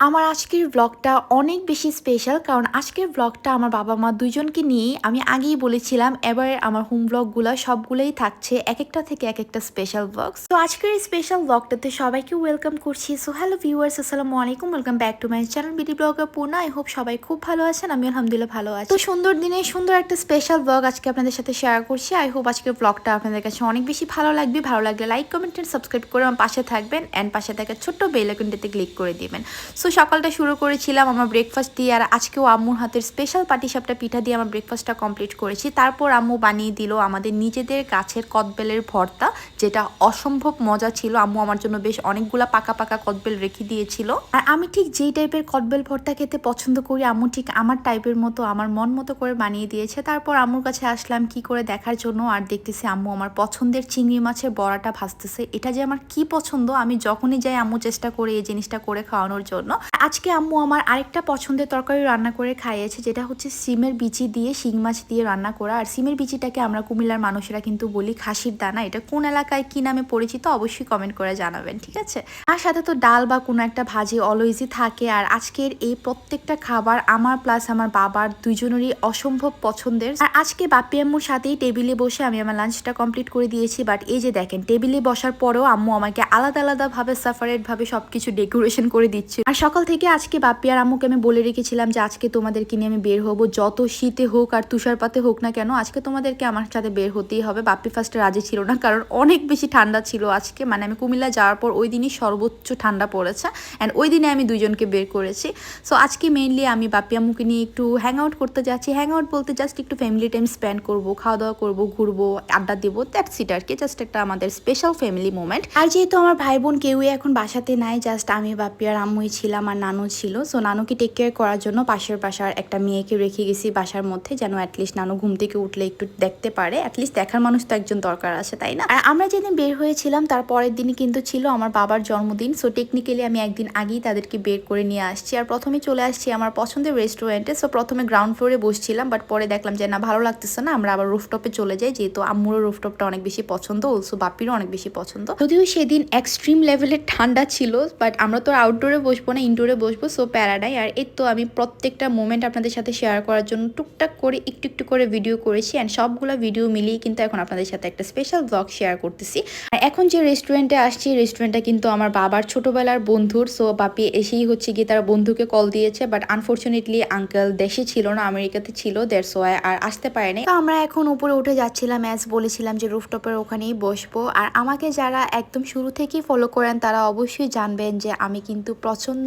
আমার আজকের ব্লগটা অনেক বেশি স্পেশাল কারণ আজকের ব্লগটা আমার বাবা মা দুজনকে নিয়েই আমি আগেই বলেছিলাম এবার আমার হোম ব্লগগুলো সবগুলোই থাকছে এক একটা থেকে এক একটা স্পেশাল ব্লগ তো আজকের এই স্পেশাল ব্লগটাতে সবাইকে ওয়েলকাম করছি। সো হ্যালো ভিউয়ার্স আসসালামু আলাইকুম। Welcome back to my channel BD blogger Purna I hope সবাই খুব ভালো আছেন আমি আলহামদুলিল্লাহ ভালো আছি। তো সুন্দর দিনে সুন্দর একটা স্পেশাল ব্লগ আজকে আপনাদের সাথে শেয়ার করছি। আই হোপ আজকের ব্লগটা আপনাদের কাছে অনেক বেশি ভালো লাগবে। ভালো লাগলে লাইক কমেন্ট সাবস্ক্রাইব করে আমার পাশে থাকবেন। অ্যান্ড পাশে থাকা ছোট্ট বেল আইকনটাতে ক্লিক করে দিবেন। সো সকালটা শুরু করেছিলাম আমার ব্রেকফাস্ট দিয়ে, আর আজকেও আম্মুর হাতের স্পেশাল পাটিসাপটা পিঠা দিয়ে আমার ব্রেকফাস্টটা কমপ্লিট করেছি। তারপর আম্মু বানিয়ে দিল আমাদের নিজেদের গাছের কদবেলের ভর্তা, যেটা অসম্ভব মজা ছিল। আম্মু আমার জন্য বেশ অনেকগুলা পাকা পাকা কদবেল রেখে দিয়েছিল। আর আমি ঠিক যেই টাইপের কদবেল ভর্তা খেতে পছন্দ করি, আম্মু ঠিক আমার টাইপের মতো, আমার মন মতো করে বানিয়ে দিয়েছে। তারপর আম্মুর কাছে আসলাম কি করে দেখার জন্য, আর দেখতেছি আম্মু আমার পছন্দের চিংড়ি মাছের বড়াটা ভাজতেছে। এটা যে আমার কি পছন্দ, আমি যখনই যাই আম্মু চেষ্টা করি এই জিনিসটা করে খাওয়ানোর জন্য। আজকে আম্মু আমার আরেকটা পছন্দের তরকারি রান্না করে খাইয়েছে, যেটা হচ্ছে সিমের বিচি দিয়ে শিং মাছ দিয়ে রান্না করা। আর সিমের বিচিটাকে আমরা কুমিল্লার মানুষেরা কিন্তু বলি খাসির দানা। এটা কোন এলাকায় কি নামে পরিচিত অবশ্যই কমেন্ট করে জানাবেন, ঠিক আছে? আর সাথে তো ডাল বা কোনো একটা ভাজি অলওয়েজই থাকে। আর আজকের এই প্রত্যেকটা খাবার আমার প্লাস আমার বাবার দুজনেরই অসম্ভব পছন্দের। আর আজকে বাপি আম্মুর সাথেই টেবিলে বসে আমি আমার লাঞ্চটা কমপ্লিট করে দিয়েছি। বাট এই যে দেখেন টেবিলে বসার পরেও আম্মু আমাকে আলাদা আলাদা ভাবে সাফারেট ভাবে সবকিছু ডেকোরেশন করে দিচ্ছে। আর সকাল থেকে আজকে বাপি আর আম্মুকে আমি বলে রেখেছিলাম যে আজকে তোমাদেরকে নিয়ে আমি বের হব। যত শীতে হোক আর তুষারপাতে হোক না কেন, আজকে তোমাদেরকে আমার সাথে বের হতেই হবে। বাপি ফার্স্টে রাজি ছিল না, কারণ অনেক বেশি ঠান্ডা ছিল আজকে। মানে আমি কুমিল্লা যাওয়ার পর ওই দিনই সর্বোচ্চ ঠান্ডা পড়েছে। অ্যান্ড ওই দিনে আমি দুজনকে বের করেছি। সো আজকে মেইনলি আমি বাপি আম্মুকে নিয়ে একটু হ্যাং আউট করতে যাচ্ছি। হ্যাং আউট বলতে জাস্ট একটু ফ্যামিলি টাইম স্পেন্ড করব খাওয়া দাওয়া করব, ঘুরবো, আড্ডা দেবো দ্যাটস ইট আর কি। জাস্ট একটা আমাদের স্পেশাল ফ্যামিলি মোমেন্ট আর যেহেতু আমার ভাই বোন কেউই এখন বাসাতে নাই জাস্ট আমি বাপি আর আম্মুই ছিলাম। আর নানু ছিল। সো নানুকে টেক কেয়ার করার জন্য পাশের বাসার একটা মেয়েকে রেখে গেছি বাসার মধ্যে, যেন অ্যাটলিস্ট নানু ঘুম থেকে উঠলে একটু দেখতে পারে। অ্যাটলিস্ট দেখার মানুষ তো একজন দরকার আছে, তাই না? আর আমরা যেদিন বের হয়েছিলাম, তার পরের দিনই কিন্তু ছিল আমার বাবার জন্মদিন। সো টেকনিক্যালি আমি একদিন আগেই তাদেরকে বের করে নিয়ে আসছি। আর প্রথমে চলে আসছি আমার পছন্দের রেস্টুরেন্টে সো প্রথমে গ্রাউন্ড ফ্লোরে বসছিলাম বাট পরে দেখলাম যে, না, ভালো লাগতেছে না, আমরা আবার রুফটপে চলে যাই। যেহেতু আম্মুরও রুফটপটা অনেক বেশি পছন্দ অলসো বাপিরও অনেক বেশি পছন্দ। যদিও সেদিন এক্সট্রিম লেভেলের ঠান্ডা ছিল বাট আমরা তো আউটডোরে বসবো না ইনডোরে বসবো সো প্যারাডাই আর এর তো আমি প্রত্যেকটা মোমেন্ট আপনাদের সাথে শেয়ার করার জন্য টুকটাক করে, একটু একটু করে ভিডিও করেছি। অ্যান্ড সবগুলো ভিডিও মিলিয়ে কিন্তু এখন আপনাদের সাথে একটা স্পেশাল ব্লগ শেয়ার করতেছি। আর এখন যে রেস্টুরেন্টে আসছি রেস্টুরেন্টটা কিন্তু আমার বাবার ছোটবেলার বন্ধুর সো বাপি এসেই হচ্ছে গিয়ে তার বন্ধুকে কল দিয়েছে। বাট আনফর্চুনেটলি আঙ্কেল দেশে ছিল না, আমেরিকাতে ছিল দেড় সোয়াই আর আসতে পারেনি তো আমরা এখন উপরে উঠে যাচ্ছিলাম অ্যাজ বলেছিলাম যে রুফটপের ওখানেই বসবো। আর আমাকে যারা একদম শুরু থেকেই ফলো করেন, তারা অবশ্যই জানবেন যে আমি কিন্তু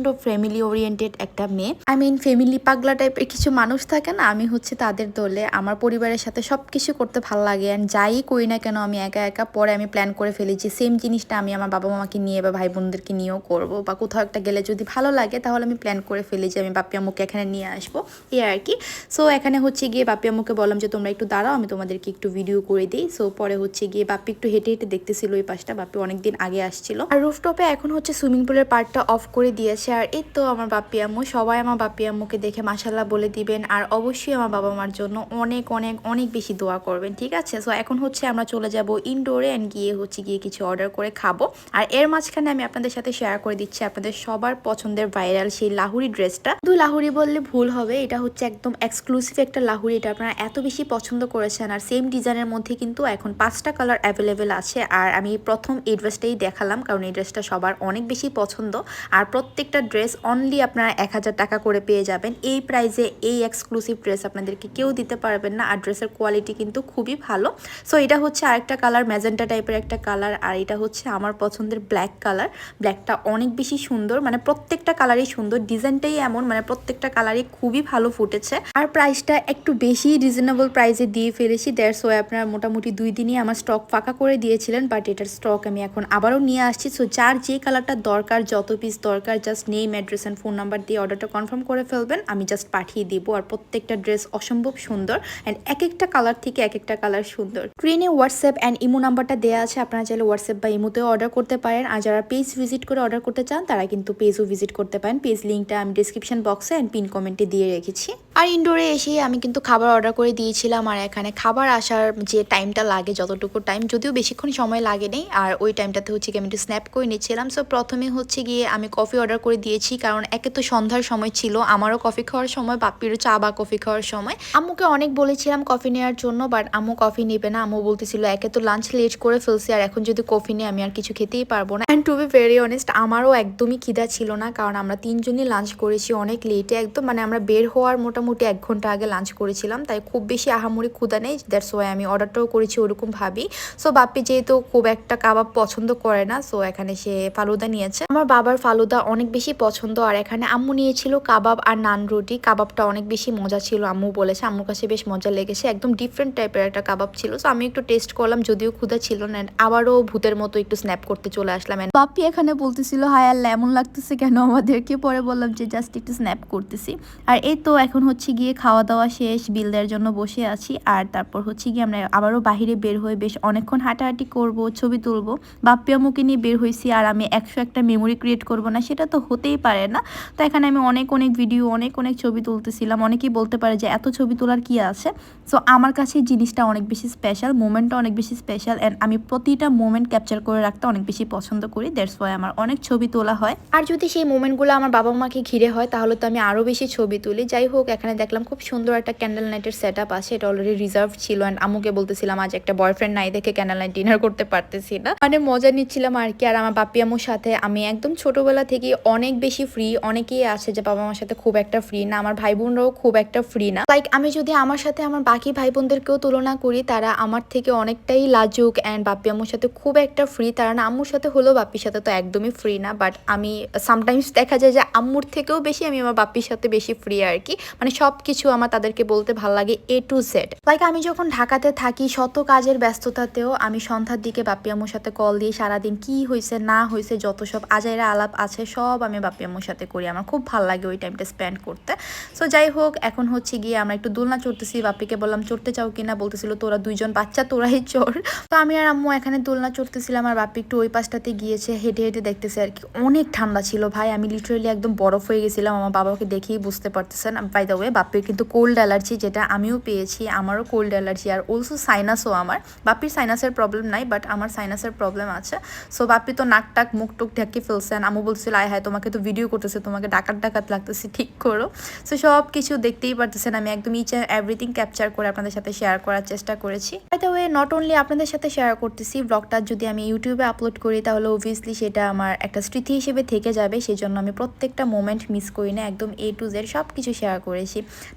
প্রচণ্ড ফ্যামিলি ওরিয়েন্টেড একটা মেয়ে। আই মিন ফ্যামিলি পাগলা টাইপের কিছু মানুষ থাকে না, আমি হচ্ছে তাদের দলে, আমার পরিবারের সাথে সব কিছু করতে ভালো লাগে। অ্যান্ড যাই করি না কেন, আমি একা একা পরে আমি প্ল্যান করে ফেলি যে সেম জিনিসটা আমি আমার বাবা মামাকে নিয়ে বা ভাই বোনদেরকে নিয়েও করব। বা কোথাও একটা গেলে যদি ভালো লাগে, তাহলে আমি প্ল্যান করে ফেলি যে আমি বাপি আম্মুকে এখানে নিয়ে আসব। এই আর কি। সো এখানে হচ্ছে গিয়ে বাপি আম্মুকে বললাম যে, তোমরা একটু দাঁড়াও, আমি তোমাদেরকে একটু ভিডিও করে দিই। সো পরে হচ্ছে গিয়ে বাপি একটু হেঁটে হেঁটে দেখতেছিল ওই পাশটা। বাপি অনেকদিন আগে আসছিল। আর রুফটপে এখন হচ্ছে সুইমিং পুলের পার্টটা অফ করে দিয়েছে। আর এই তো আমার বাপি আম্মু। সবাই আমার বাপি আম্মুকে দেখে মাসাল্লাহ বলে দিবেন। আর অবশ্যই আমার বাবা মার জন্য অনেক অনেক অনেক বেশি দোয়া করবেন, ঠিক আছে? সো এখন হচ্ছে আমরা চলে যাব ইনডোরে অ্যান্ড গিয়ে হচ্ছে গিয়ে কিছু অর্ডার করে খাব। আর এর মাঝখানে আমি আপনাদের সাথে শেয়ার করে দিচ্ছি আপনাদের সবার পছন্দের ভাইরাল সেই লাহুরি ড্রেসটা দু লাহুরি বললে ভুল হবে, এটা হচ্ছে একদম এক্সক্লুসিভ একটা লাহুরি, এটা আপনারা এত বেশি পছন্দ করেছেন। আর সেম ডিজাইনের মধ্যে কিন্তু এখন পাঁচটা কালার অ্যাভেলেবেল আছে। আর আমি প্রথম এই ড্রেসটাই দেখালাম, কারণ এই ড্রেসটা সবার অনেক বেশি পছন্দ। আর প্রত্যেকটা ড্রেস অনলি আপনারা এক হাজার টাকা করে পেয়ে যাবেন। এই প্রাইজে এই এক্সক্লুসিভ ড্রেস আপনাদেরকে কেউ দিতে পারবেন না। আর ড্রেসের কোয়ালিটি কিন্তু খুবই ভালো। সো এটা হচ্ছে আরেকটা কালার ম্যাজেন্টা টাইপের একটা কালার আর এটা হচ্ছে আমার পছন্দের ব্ল্যাক কালার ব্ল্যাকটা অনেক বেশি সুন্দর। মানে প্রত্যেকটা কালারই সুন্দর। ডিজাইনটাই এমন। মানে প্রত্যেকটা কালারই খুবই ভালো ফুটেছে। আর প্রাইসটা একটু বেশি রিজনেবল প্রাইসে দিয়ে ফেলেছি। ওয়াই আপনার মোটামুটি দুই দিনই আমার স্টক ফাঁকা করে দিয়েছিলেন। বাট এটার স্টক আমি এখন আবারও নিয়ে আসছি। সো যার যে কালারটা দরকার, যত পিস দরকার just name address and phone number দিয়ে অর্ডারটা কনফার্ম করে ফেলবেন। আমি জাস্ট পাঠিয়ে দিব আর প্রত্যেকটা ড্রেস অসম্ভব সুন্দর অ্যান্ড এক একটা কালার থেকে এক একটা কালার সুন্দর স্ক্রিনে হোয়াটসঅ্যাপ অ্যান্ড ইমো নাম্বারটা দেওয়া আছে, আপনারা চাইলে হোয়াটসঅ্যাপ বা ইমোতেও অর্ডার করতে পারেন। আর যারা পেজ ভিজিট করে অর্ডার করতে চান, তারা কিন্তু পেজও ভিজিট করতে পারেন। পেজ লিঙ্কটা আমি ডিসক্রিপশন বক্সে অ্যান্ড পিন কমেন্টে দিয়ে রেখেছি। আর ইনডোরে এসে আমি কিন্তু খাবার অর্ডার করে দিয়েছিলাম, আর এখানে খাবার আসার যে টাইমটা লাগে, যতটুকু টাইম যদিও বেশিক্ষণ সময় লাগে নেই, আর ওই টাইমটাতে হচ্ছে গিয়ে আমি একটু স্ন্যাপ করে নিচ্ছিলাম। সো প্রথমে হচ্ছে গিয়ে আমি কফি অর্ডার করে দিয়েছি, কারণ একে তো সন্ধ্যার সময় ছিল, আমারও কফি খাওয়ার সময় বাপিরও চা বা কফি খাওয়ার সময়। আম্মুকে অনেক বলেছিলাম কফি নেওয়ার জন্য বাট আম্মু কফি নেবে না। আম্মু বলতেছিল, একে তো লাঞ্চ লেট করে ফেলছি, আর এখন যদি কফি নিয়ে আমি আর কিছু খেতেই পারব না। And to be very honest আমারও একদমই খিদা ছিল না, কারণ আমরা তিনজনই লাঞ্চ করেছি, অনেক লেটে একদম মানে আমরা বের হওয়ার মোটামুটি এক ঘণ্টা আগে লাঞ্চ করেছিলাম, তাই খুব বেশি আহামরি ক্ষুদা নেই দ্যাটস ওয়াই আমি অর্ডারটাও করেছি ওরকম ভাবি। সো বাপ্পি যেহেতু খুব একটা কাবাব পছন্দ করে না সো এখানে সে ফালুদা নিয়েছে। আমার বাবার ফালুদা অনেক বেশি পছন্দ, আর এখানে আম্মু নিয়েছিল কাবাব আর নান রুটি। কাবাবটা অনেক বেশি মজা ছিল, আম্মু বলেছে। আম্মুর কাছে বেশ মজা লেগেছে, একদম ডিফারেন্ট টাইপের একটা কাবাব ছিল। সো আমি একটু টেস্ট করলাম, যদিও ক্ষুদা ছিল না আবারও ভূতের মতো একটু স্ন্যাপ করতে চলে আসলাম। বাপ্পি এখানে বলতেছিল, হায় আল্লাহ, এমন লাগতেছে কেন আমাদেরকে? পরে বললাম যে, জাস্ট একটু স্ন্যাপ করতেছি। আর এই তো, এখন হচ্ছে গিয়ে খাওয়া দাওয়া শেষ বিল দেওয়ার জন্য বসে আছি। আর তারপর হচ্ছে গিয়ে আমরা আবারও বাহিরে বের হয়ে বেশ অনেকক্ষণ হাঁটাহাঁটি করব, ছবি তুলবো। বাপ্পি আম্মুকে নিয়ে বের হয়েছি আর আমি একশো একটা মেমোরি ক্রিয়েট করব না, সেটা তো হতেই পারে না। তো এখানে আমি অনেক অনেক ভিডিও অনেক অনেক ছবি তুলতেছিলাম। অনেকেই বলতে পারে যে এত ছবি তোলার কি আছে? সো আমার কাছে জিনিসটা অনেক বেশি স্পেশাল মোমেন্টটা অনেক বেশি স্পেশাল অ্যান্ড আমি প্রতিটা মোমেন্ট ক্যাপচার করে রাখতে অনেক বেশি পছন্দ করি। দ্যাটস ওয়াই আমার অনেক ছবি তোলা হয়। আর যদি সেই মোমেন্টগুলো আমার বাবা মাকে ঘিরে হয়, তাহলে তো আমি আরও বেশি ছবি তুলি। যাই হোক এখানে দেখলাম খুব সুন্দর একটা ক্যান্ডেল নাইটের সেট আপ আছে। এটা অলরেডি রিজার্ভ ছিল অ্যান্ড আম্মুকে বলতেছিলাম, আজ একটা বয়ফ্রেন্ড নাই দেখে ক্যান্ডেল নাইট ডিনার করতে পারতেছি না। মানে মজা নিচ্ছিলাম আর কি। আর আমার বাপি আম্মুর সাথে আমি একদম ছোটবেলা থেকে অনেক বেশি ফ্রি অনেকেই আছে যে বাবা মার সাথে খুব একটা ফ্রি না, আমার ভাই বোনরাও খুব একটা ফ্রি না। লাইক আমি যদি আমার সাথে আমার বাকি ভাই বোনদেরকেও তুলনা করি, তারা আমার থেকে অনেকটাই লাজুক অ্যান্ড বাপি আম্মুর সাথে খুব একটা ফ্রি তারা না আম্মুর সাথে হলেও বাপির সাথে তো একদমই ফ্রি না বাট আমি সামটাইমস দেখা যায় যে আম্মুর থেকেও বেশি আমি আমার বাপির সাথে বেশি ফ্রি আর কি। মানে সব কিছু আমার তাদেরকে বলতে ভালো লাগে এ টু জেড লাইক আমি যখন ঢাকাতে থাকি, শত কাজের ব্যস্ততাতেও আমি সন্ধ্যার দিকে বাপি আম্মুর সাথে কল দিয়ে সারাদিন কি হয়েছে না হয়েছে যত সব আজাইরা আলাপ আছে, সব আমি বাপি আম্মুর সাথে করি। আমার খুব ভালো লাগে ওই টাইমটা স্পেন্ড করতে। সো যাই হোক, এখন হচ্ছে গিয়ে আমরা একটু দোলনা চড়তেছি। বাপিকে বললাম, চড়তে চাও কিনা? বলতেছিল, তোরা দুইজন বাচ্চা, তোরাই চড়। তো আমি আর আম্মু এখানে দোলনা চড়তেছিলাম আর বাপি একটু ওই পাশটাতে গিয়েছে, হেঁটে হেঁটে দেখতেছে আর কি। অনেক ঠান্ডা ছিল, ভাই। আমি লিটারেলি একদম বরফ হয়ে গেছিলাম। আমার বাবাকে দেখেই বুঝতে পারতেছেন। বাই দ্য ওয়ে বাপির কিন্তু কোল্ড অ্যালার্জি যেটা আমিও পেয়েছি, আমারও কোল্ড অ্যালার্জি আর অলসো সাইনাসও আমার। বাপির সাইনাসের প্রবলেম নাই বাট আমার সাইনাসের প্রবলেম আছে। সো বাপি তো নাক টাক, মুখ টুক ঢেকে ফেলছেন আমু বলছিল, আয় হায়, তোমাকে তো ভিডিও করতেছে, তোমাকে ডাকাত ডাকাত লাগতেছে, ঠিক করো। সো সব কিছু দেখতেই পারতেছেন। আমি একদম ইচ অ্যান্ড এভরিথিং ক্যাপচার করে আপনাদের সাথে শেয়ার করার চেষ্টা করেছি। By the way not only আপনাদের সাথে শেয়ার করতেছি ব্লগটা যদি আমি ইউটিউবে আপলোড করি, তাহলে অবভিয়াসলি সেটা আমার একটা স্মৃতি হিসেবে থেকে যাবে। সেই জন্য আমি প্রত্যেকটা মোমেন্ট মিস করি না, একদম এ টু জেড সব কিছু শেয়ার করেছি।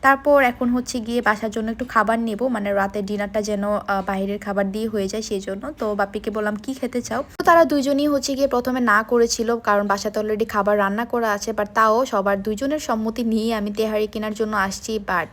তারপর এখন হচ্ছে গিয়ে বাসার জন্য একটু খাবার নেব মানে রাতে ডিনারটা যেন বাইরের খাবার দিয়ে হয়ে যায় সেই জন্য তো বাপিকে বললাম, কি খেতে চাও? তো তারা দুজনই হচ্ছে গিয়ে প্রথমে না করেছিল, কারণ বাসাতে অলরেডি খাবার রান্না করা আছে বাট তাও সবার দুজনের সম্মতি নিয়ে আমি তেহারি কেনার জন্য আসছি বাট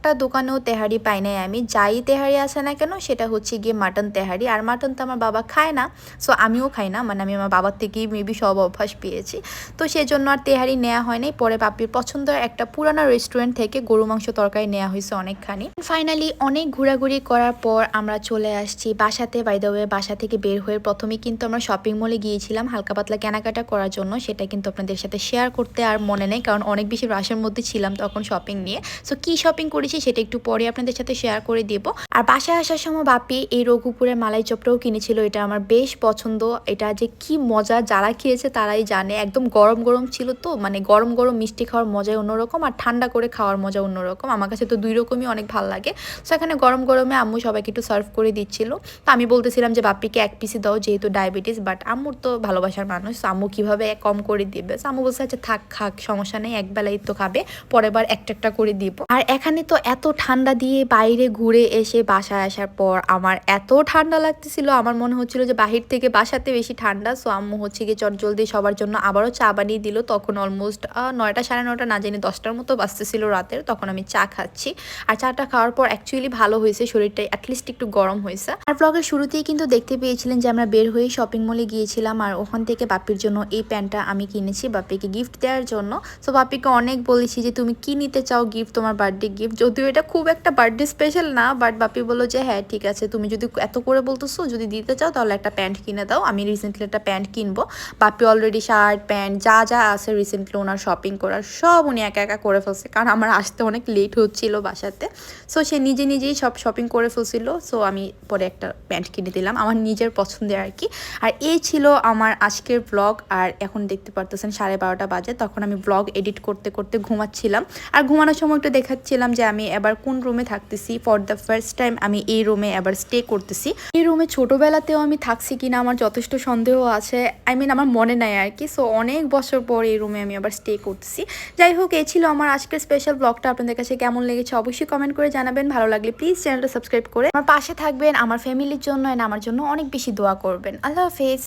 একটা দোকানেও তেহারি পাই নাই আমি। যাই তেহারি আছে না কেন, সেটা হচ্ছে গিয়ে মাটন তেহারি। আর মাটন তো আমার বাবা খায় না সো আমিও খাই না মানে আমি আমার বাবার থেকেই মেবি সব অভ্যাস পেয়েছি। তো সেই জন্য আর তেহারি নেওয়া হয় নাই। পরে বাপির পছন্দের একটা পুরানো রেস্টুরেন্ট থেকে গরু মাংস তরকারি নেওয়া হয়েছে অনেকখানি। ফাইনালি অনেক ঘোরাঘুরি করার পর আমরা চলে আসছি বাসাতে। বাই দ্য ওয়ে বাসা থেকে বের হয়ে প্রথমে কিন্তু আমরা শপিং মলে গিয়েছিলাম হালকা পাতলা কেনাকাটা করার জন্য। সেটা কিন্তু আপনাদের সাথে শেয়ার করতে আর মনে নেই, কারণ অনেক বেশি রাশের মধ্যে ছিলাম তখন শপিং নিয়ে। সো কি শপিং করেছি, সেটা একটু পরে আপনাদের সাথে শেয়ার করে দেব। আর বাসায় আসার সময় বাপি এই রঘুপুরের মালাই চপটাও কিনেছিল, এটা আমার বেশ পছন্দ। এটা যে কি মজা, যারা খেয়েছে তারাই জানে। একদম গরম গরম ছিল তো মানে গরম গরম মিষ্টি খাওয়ার মজাই অন্যরকম আর ঠান্ডা করে খাওয়ার মজা অন্যরকম। আমার কাছে তো দুই রকমই অনেক ভালো লাগে। সো এখানে গরম গরমে আম্মু সবাইকে একটু সার্ভ করে দিচ্ছিল। তো আমি বলতেছিলাম যে, বাপ্পিকে এক পিসি দাও, যেহেতু ডায়াবেটিস বাট আম্মুর তো ভালোবাসার মানুষ আম্মু কীভাবে কম করে দিবে? আম্মু বলছে আচ্ছা থাক, খাক, সমস্যা নেই, এক বেলাই তো খাবে, পরের বার একটা একটা করে দিব। আর এখানে তো এত ঠান্ডা দিয়ে বাইরে ঘুরে এসে বাসায় আসার পর আমার এত ঠান্ডা লাগতেছিল, আমার মনে হচ্ছিল যে বাহির থেকে বাসাতে বেশি ঠান্ডা। সো আম্মু হচ্ছে গিয়ে চট জলদি সবার জন্য আবারও চা বানিয়ে দিল। তখন অলমোস্ট নয়টা সাড়ে নয়টা না জানি দশটার মতো বাজতেছিল রাতের। তখন আমি চা খাচ্ছি। আর চাটা খাওয়ার পর অ্যাকচুয়ালি ভালো হয়েছে, শরীরটা অ্যাটলিস্ট একটু গরম হয়েছে। আর ব্লগের শুরুতেই কিন্তু দেখতে পেয়েছিলেন যে আমরা বের হয়ে শপিং মলে গিয়েছিলাম। আর ওখান থেকে বাপির জন্য এই প্যান্টটা আমি কিনেছি বাপিকে গিফট দেওয়ার জন্য। সো বাপিকে অনেক বলেছি যে, তুমি কি নিতে চাও গিফট তোমার বার্থডে গিফট যদিও এটা খুব একটা বার্থডে স্পেশাল না বাট বাপি বলল যে হ্যাঁ ঠিক আছে, তুমি যদি এত করে বলতেছো, যদি দিতে চাও, তাহলে একটা প্যান্ট কিনে দাও। আমি রিসেন্টলি একটা প্যান্ট কিনবো। বাপি অলরেডি শার্ট প্যান্ট যা যা আছে রিসেন্টলি ওনার শপিং করার, সব উনি একা একা করে ফেলছে। কারণ আমার আসতে অনেক লেট হচ্ছিল বাসাতে। সো সে নিজে নিজেই সব শপিং করে ফেলছিল। সো আমি পরে একটা প্যান্ট কিনে দিলাম, আমার নিজের পছন্দের আর কি। আর এই ছিল আমার আজকের ব্লগ আর এখন দেখতে পারতেছেন সাড়ে বারোটা বাজে। তখন আমি ব্লগ এডিট করতে করতে ঘুমাচ্ছিলাম। আর ঘুমানোর সময় একটু দেখাচ্ছিলাম যে, আমি এবার কোন রুমে থাকতেছি? ফর দ্য ফার্স্ট টাইম আমি এই রুমে এবার স্টে করতেছি। এই রুমে ছোটোবেলাতেও আমি থাকছি কিনা আমার যথেষ্ট সন্দেহ আছে। আই মিন আমার মনে নাই আর কি। সো অনেক বছর পর এই রুমে আমি আবার স্টে করতেছি। যাই হোক, এই ছিল আমার আজকের স্পেশাল ব্লগটা আপনাদের কাছে কেমন লেগেছে অবশ্যই কমেন্ট করে জানাবেন। ভালো লাগলে প্লিজ চ্যানেলটা সাবস্ক্রাইব করে আমার পাশে থাকবেন। আমার ফ্যামিলির জন্য আমার জন্য অনেক বেশি দোয়া করবেন। আল্লাহ হাফেজ।